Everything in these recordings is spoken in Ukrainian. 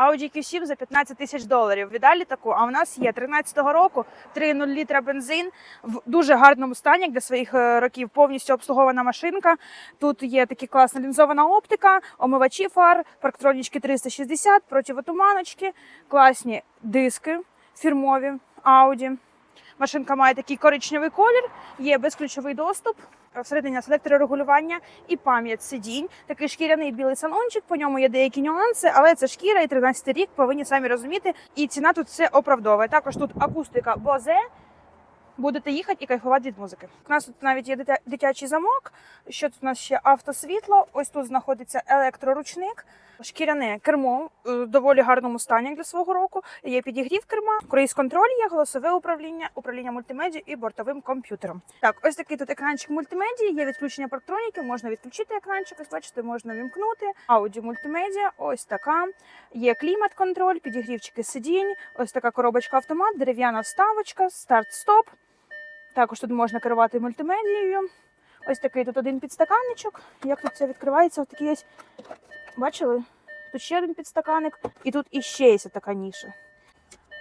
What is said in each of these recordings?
Audi Q7 за 15 тисяч доларів. Віддалі таку. А в нас є 13-го року 3,0 літра бензин в дуже гарному стані для своїх е, років. Повністю обслугована машинка. Тут є такі класна лінзована оптика, омивачі фар, парктронічки 360, противотуманочки, класні диски фірмові Audi. Машинка має такий коричневий колір, є безключовий доступ. Всередині нас електрорегулювання і пам'ять сидінь. Такий шкіряний білий салончик. По ньому є деякі нюанси, але це шкіра і 13 рік повинні самі розуміти. І ціна тут все оправдовує. Також тут акустика Bose. Будете їхати і кайфувати від музики. У нас тут навіть є дитя- дитячий замок. Що тут у нас ще автосвітло? Ось тут знаходиться електроручник, шкіряне кермо в доволі гарному стані для свого року. Є підігрів керма, круїз контроль є, голосове управління, управління мультимедіа і бортовим комп'ютером. Так, ось такий тут екранчик мультимедії. Є відключення парктроніки, можна відключити екранчик. Ось бачите, можна вімкнути. Ауді мультимедіа, ось така. Є клімат-контроль, підігрівчики сидінь, ось така коробочка автомат, дерев'яна вставочка, старт-стоп. Також тут можна керувати мультимедією. Ось такий тут один підстаканничок. Як тут це відкривається? Ось є. Бачили? Тут ще один підстаканник, і тут іще є така ніша.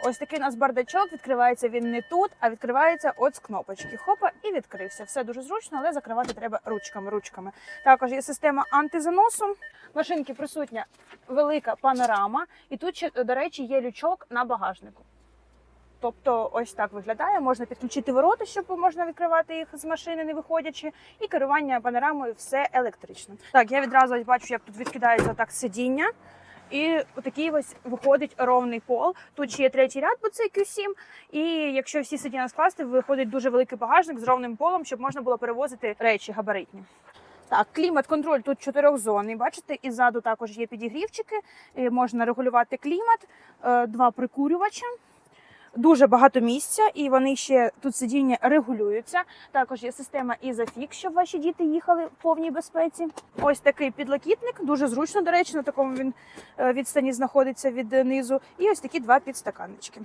Ось такий у нас бардачок. Відкривається він не тут, а відкривається от з кнопочки. Хопа, і відкрився. Все дуже зручно, але закривати треба ручками. ручками. Також є система антизаносу. Машинки присутня велика панорама, і тут ще, до речі, є лючок на багажнику. Тобто, ось так виглядає. Можна підключити ворота, щоб можна відкривати їх з машини, не виходячи, і керування панорамою все електрично. Так, я відразу бачу, як тут відкидається так сидіння. І отакий ось виходить ровний пол. Тут ще є третій ряд, бо це Q7. І якщо всі сидіння скласти, виходить дуже великий багажник з ровним полом, щоб можна було перевозити речі габаритні. Так, клімат-контроль тут чотирьохзонний. Бачите, і ззаду також є підігрівчики. Можна регулювати клімат, е, два прикурювача. Дуже багато місця, і вони ще тут сидіння регулюються. Також є система Isofix, щоб ваші діти їхали в повній безпеці. Ось такий підлокітник, дуже зручно, до речі, на такому він е, відстані знаходиться від низу. І ось такі два підстаканнички.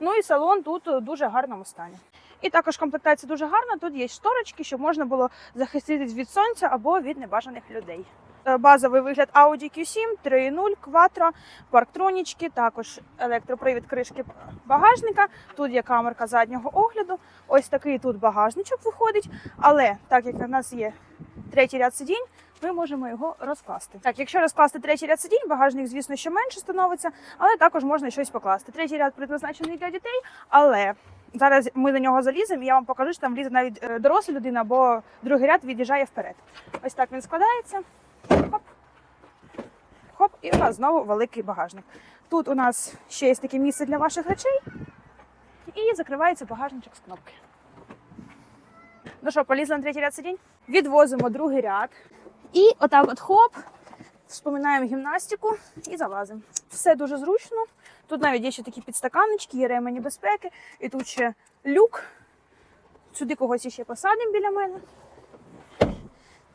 Ну і салон тут у дуже гарному стані. І також комплектація дуже гарна. Тут є шторочки, щоб можна було захиститись від сонця або від небажаних людей. Е, Базовий вигляд Audi Q7, 3.0, Quattro, парктронічки, також електропривід кришки багажника. Тут є камерка заднього огляду. Ось такий тут багажничок виходить. Але так як в нас є третій ряд сидінь, ми можемо його розкласти. Так, якщо розкласти третій ряд сидінь, багажник, звісно, що менше становиться, але також можна щось покласти. Третій ряд предназначений для дітей, але зараз ми на нього заліземо, і я вам покажу, що там влізе навіть е, доросла людина, бо другий ряд від'їжджає вперед. Ось так він складається. Хоп. Хоп, і у нас знову великий багажник. Тут у нас ще є таке місце для ваших речей. І закривається багажничок з кнопки. Ну що, полізли на третій ряд сидінь? Відвозимо другий ряд. І отак от хоп, вспоминаємо гімнастику і залазимо. Все дуже зручно. Тут навіть є ще такі підстаканнички, є ремені безпеки, і тут ще люк. Сюди когось ще посадимо біля мене.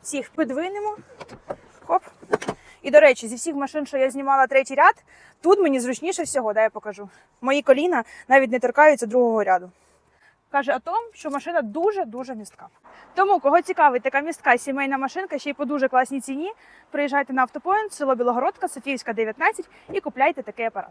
Всіх підвинемо. Хоп. І до речі, зі всіх машин, що я знімала третій ряд, тут мені зручніше всього, дай я покажу. Мої коліна навіть не торкаються другого ряду. Каже о том, що машина дуже-дуже містка. Тому, кого цікавить така містка сімейна машинка, ще й по дуже класній ціні, приїжджайте на автопоінт, село Білогородка, Софіївська, 19 і купляйте такий апарат.